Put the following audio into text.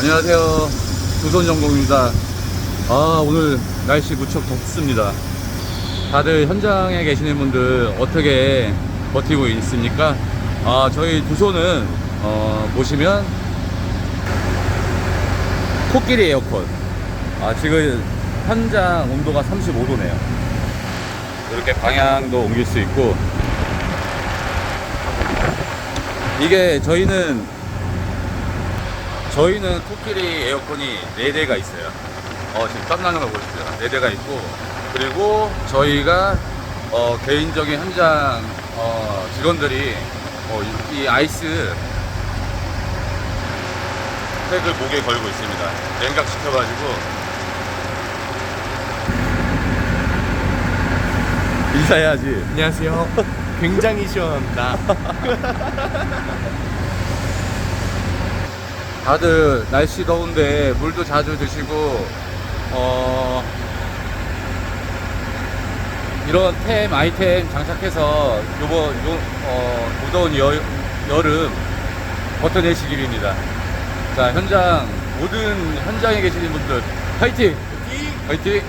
안녕하세요. 조선정공입니다. 아, 오늘 날씨 무척 덥습니다. 다들 현장에 계시는 분들 어떻게 버티고 있습니까? 아, 저희 두손은, 어, 보시면, 코끼리 에어컨. 아, 지금 현장 온도가 35도네요. 이렇게 방향도 옮길 수 있고, 이게 저희는 저희는 코끼리 에어컨이 4대가 있어요. 어, 지금 땀나는 거 보십시오. 4대가 있고, 그리고 저희가, 어, 개인적인 현장, 어, 직원들이, 어, 이, 이 아이스 팩을 목에 걸고 있습니다. 냉각시켜가지고. 인사해야지. 안녕하세요. 굉장히 시원합니다. 다들 날씨 더운데 물도 자주 드시고 어 이런 템 아이템 장착해서 요번 요 어, 무더운 여, 여름 버텨내시기입니다. 자 현장 모든 현장에 계시는 분들 파이팅! 파이팅!